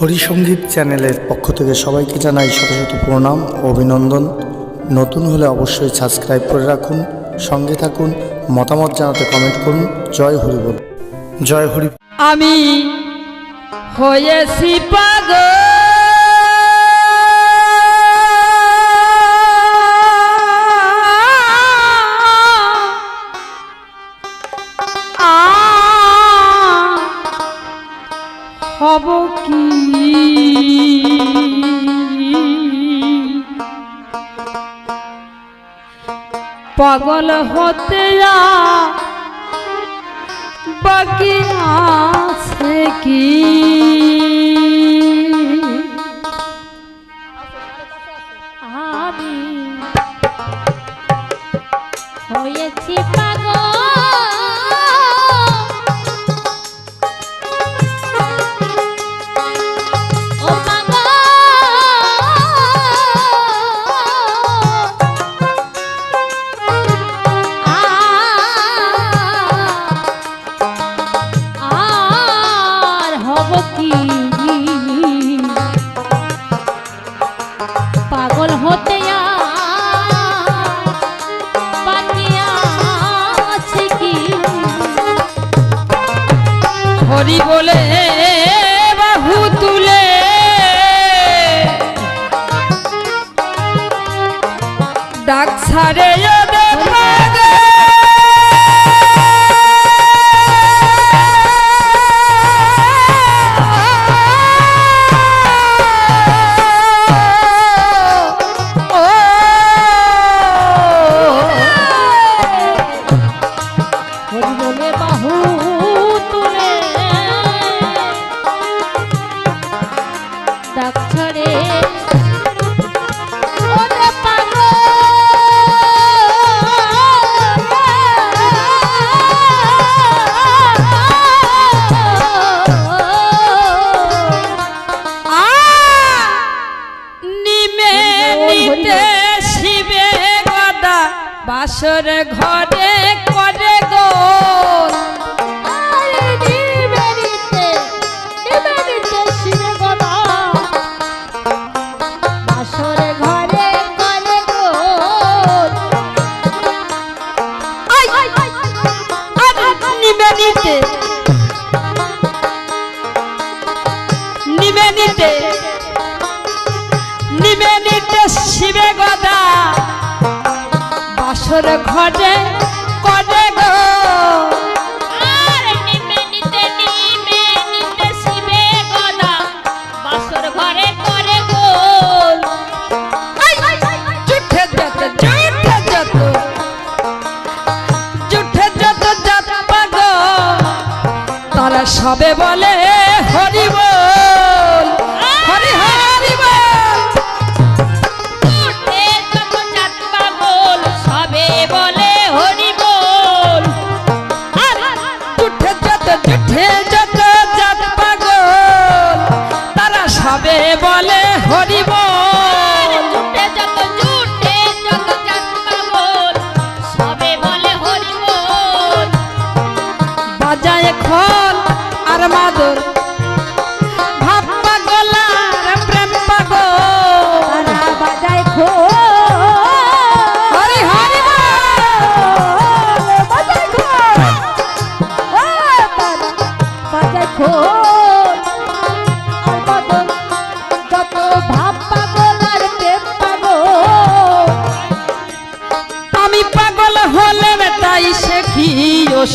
হরিসঙ্গীত চ্যানেলের পক্ষ থেকে সবাইকে জানাই শত শত প্রণাম অভিনন্দন। নতুন হলে অবশ্যই সাবস্ক্রাইব করে রাখুন, সঙ্গে থাকুন, মতামত জানাতে কমেন্ট করুন। জয় হরি বল। জয় হরি আমি হয়েছি পাগল। পাগল হতে বাকি আছে কি?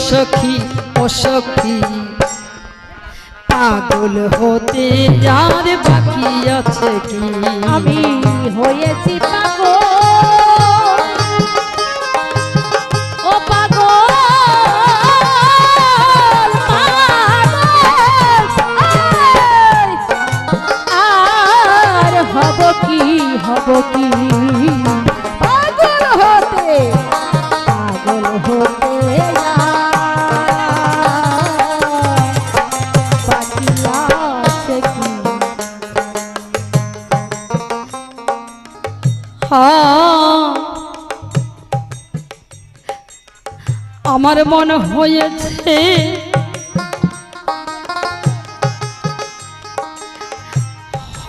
সখী ও সখী পাগল হতে যার বাকি আছে কি? আমি হয়েছি এমন হয়েছে?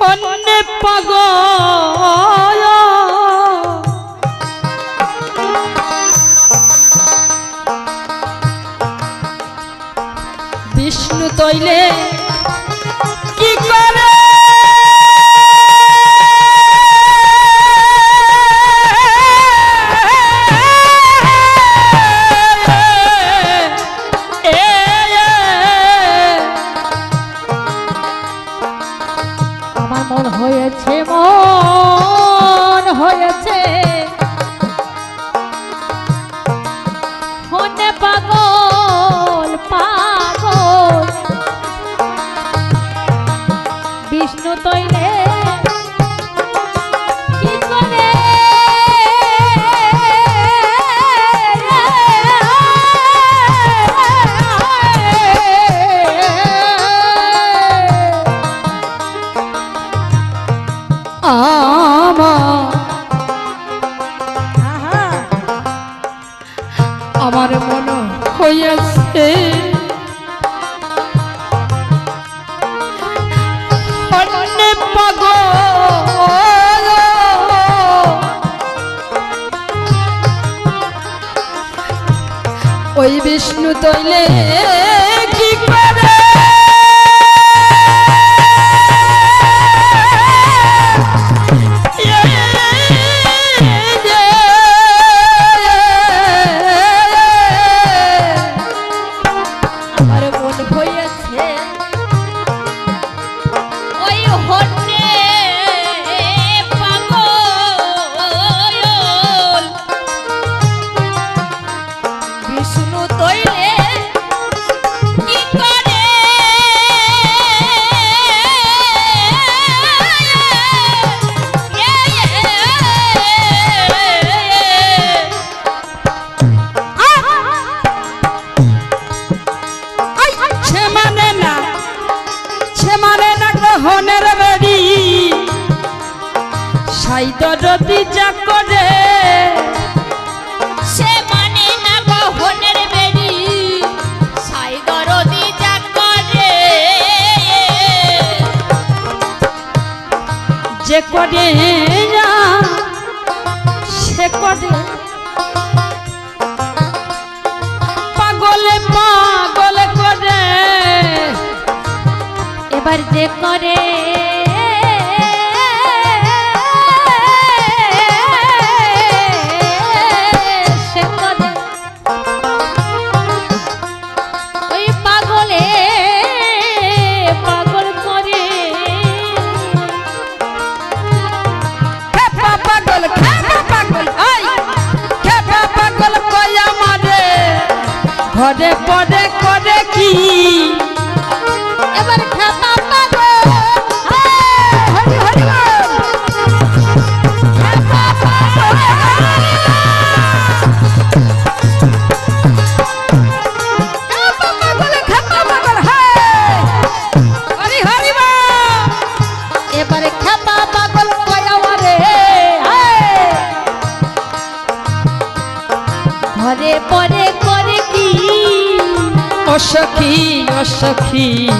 অন্য পাগল। করে সে করে পাগলে পাগলে করে এবার যে ঘরে পরে করে কি? এবার খেতা 你。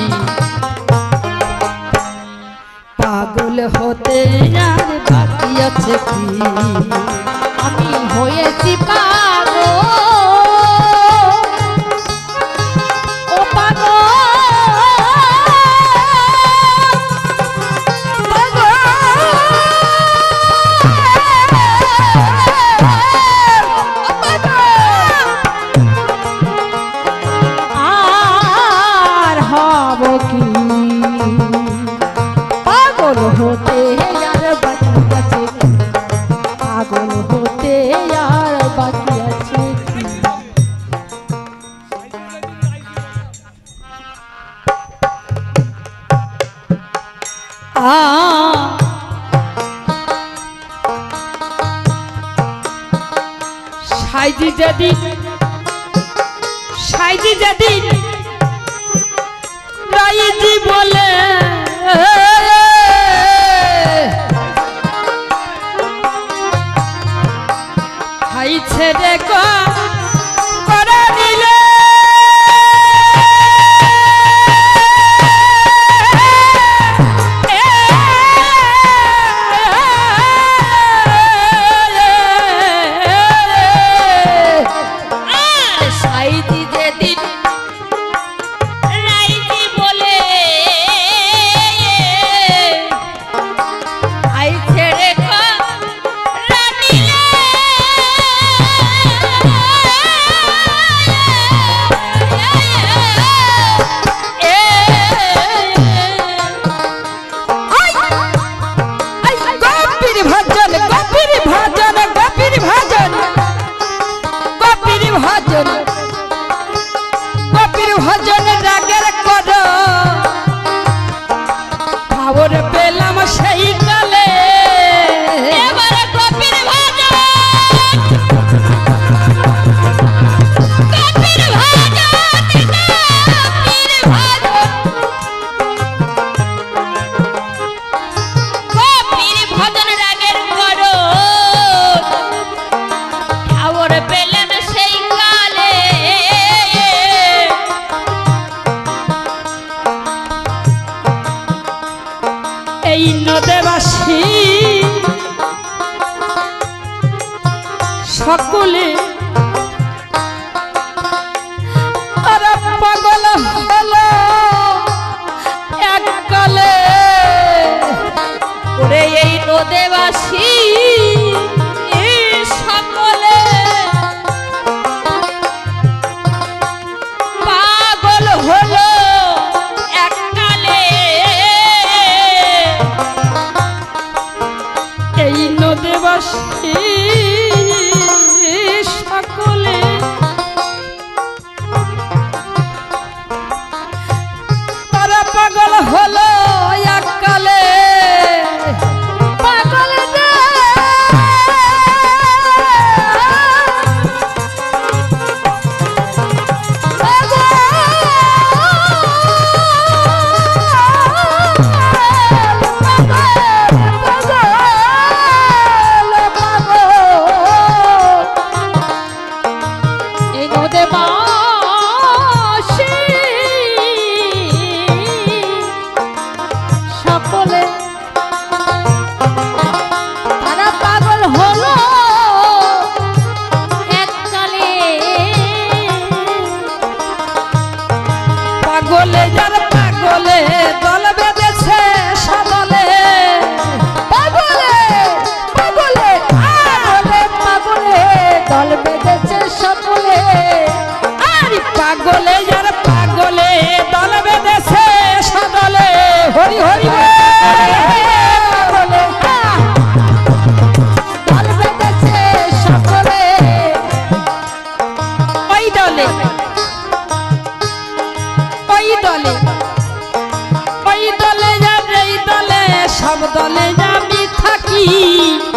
সব দলে যাবি থাকি।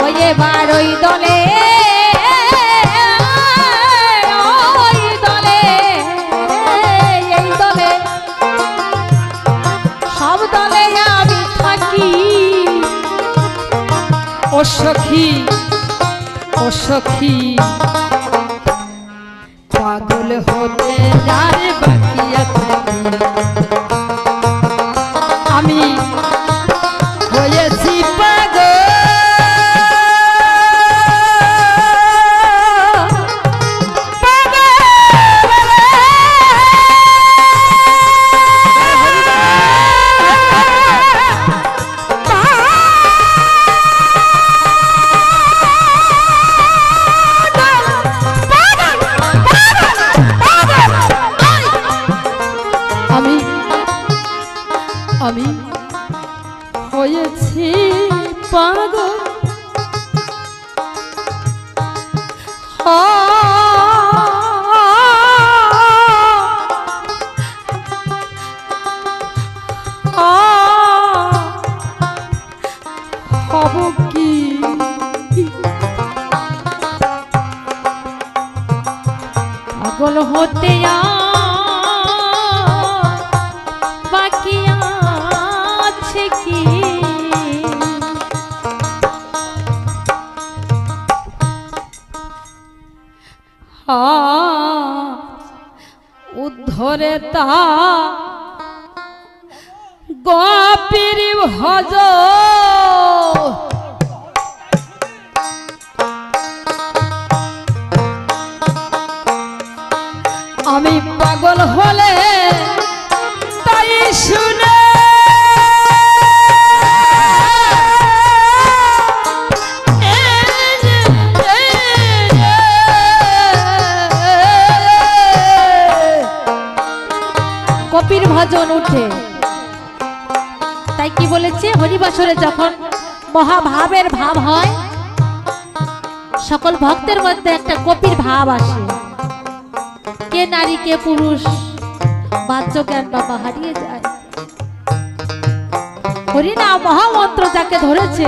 ওই এবার ওই দলে সখী ও সখী। উদ্ধরে তা। গপির ভজ। আমি পাগল হলে তাই শুনে গাজন উঠে। তাই কি বলেছে? হরিবাসরে যখন মহাভাবের ভাব হয়, সকল ভক্তের মধ্যে একটা কপির ভাব আসে। কে নারী, কে পুরুষ বাহ্য জ্ঞান বাবা হারিয়ে যায়। হরিনা মহামন্ত্র যাকে ধরেছে,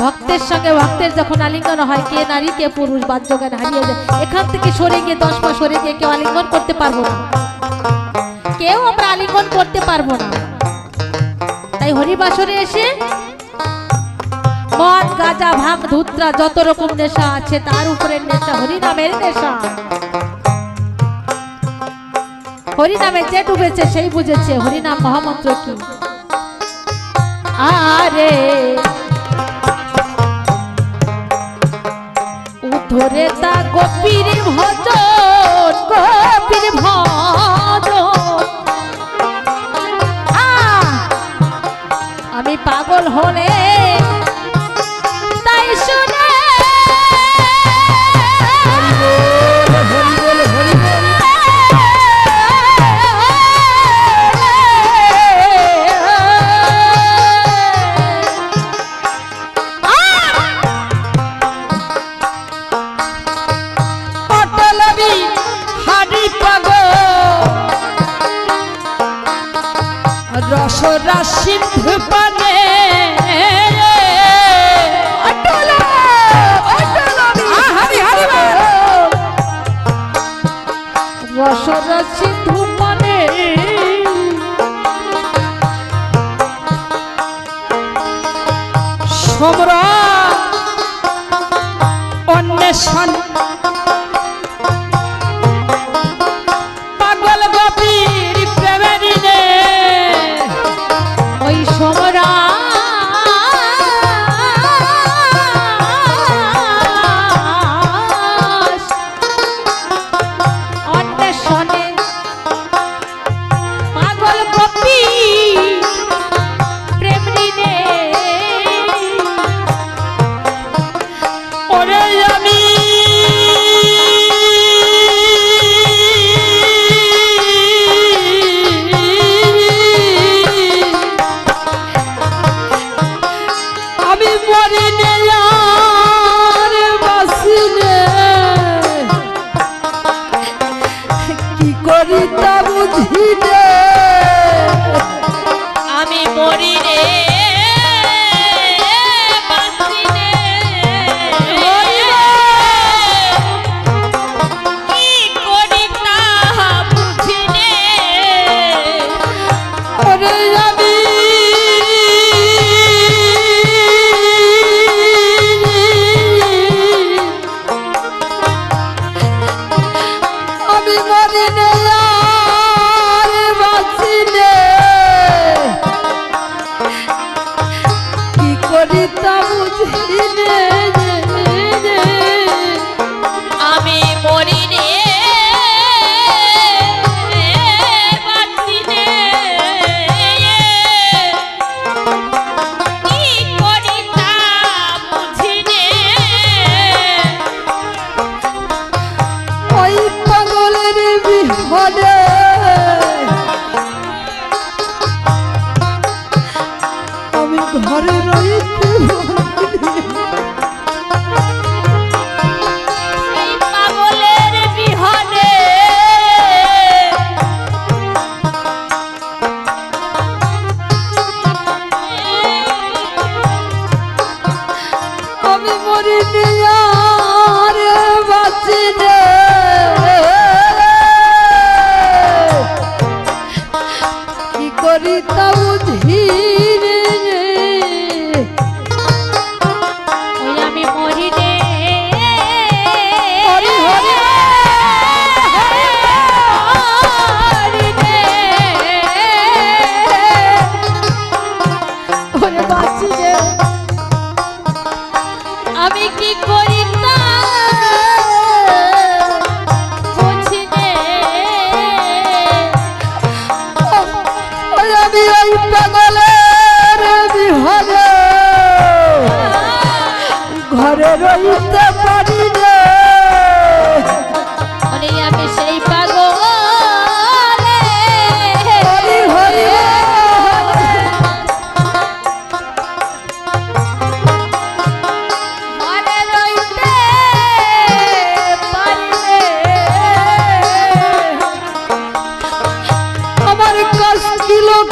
ভক্তের সঙ্গে ভক্তের যখন আলিঙ্গন হয়, কে নারী, কে পুরুষ বাহ্য জ্ঞান হারিয়ে যায়। এখান থেকে সরে গিয়ে, দশ মাস সরে গিয়ে কেউ আলিঙ্গন করতে পারব না। কেউ আমরা আলিঙ্গন করতে পারব না। তাই হরিবাসরে এসে মদ গাঁজা ভাঙ ধুত্রা, যত রকম নেশা আছে, তার উপরের নেশা, হরিনামের নেশা। হরিনামে যে ডুবেছে, সেই বুঝেছে, হরিনাম মহামন্ত্র কি? আরে উধরে তা গোপীর ভজন গোপীর ভজন। হলে ঘর রয়েছে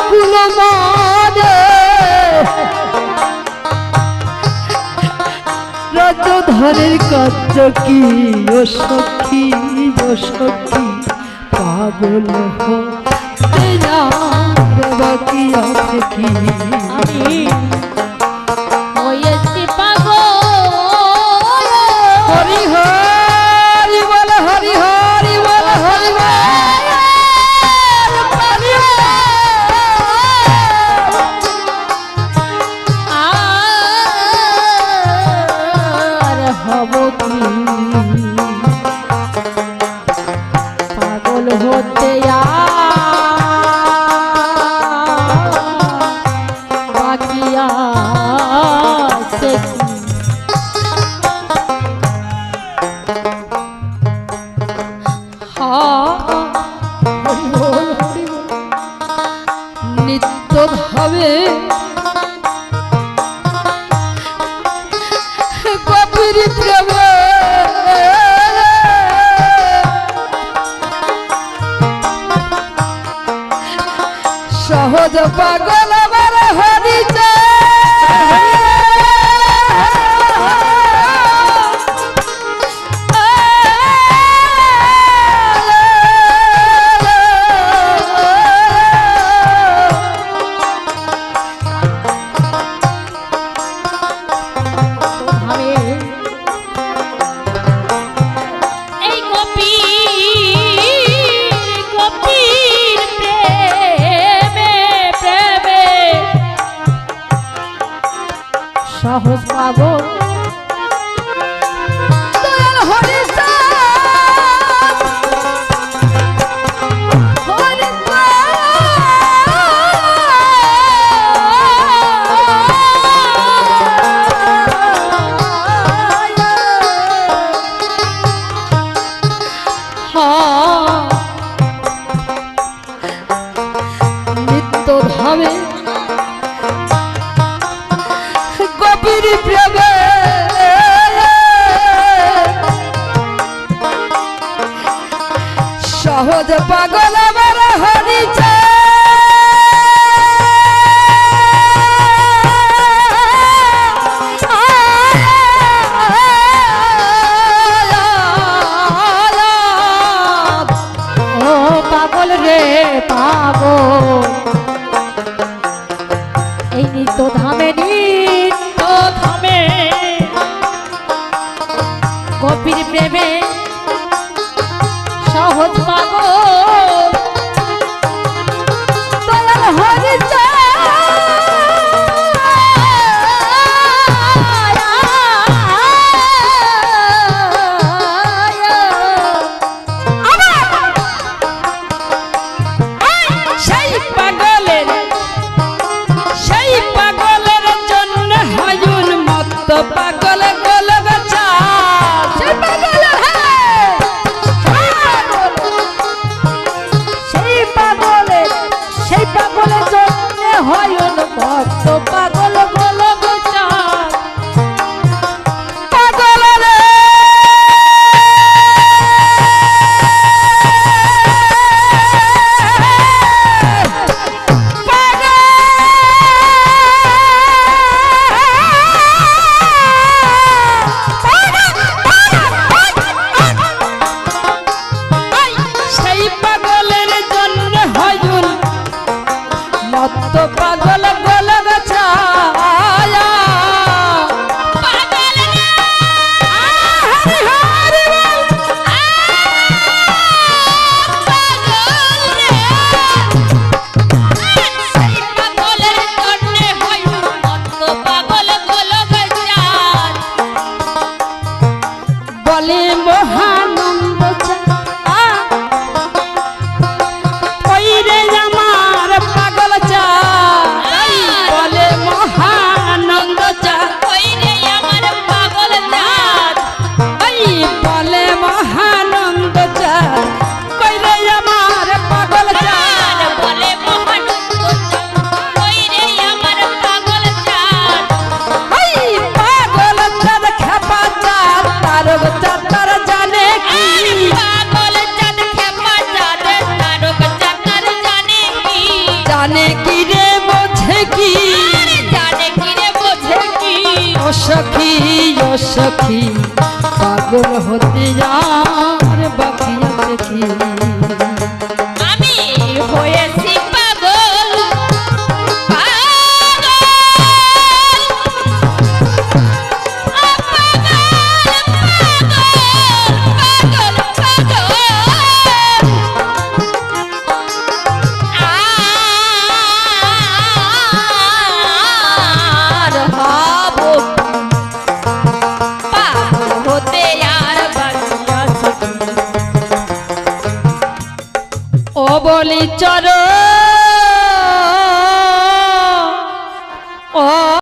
কুল রাজ্য ধরের কার্য কি ও সখী ও সখী? পাগল হোক কি আছে কি? সখী পাগল হতে আর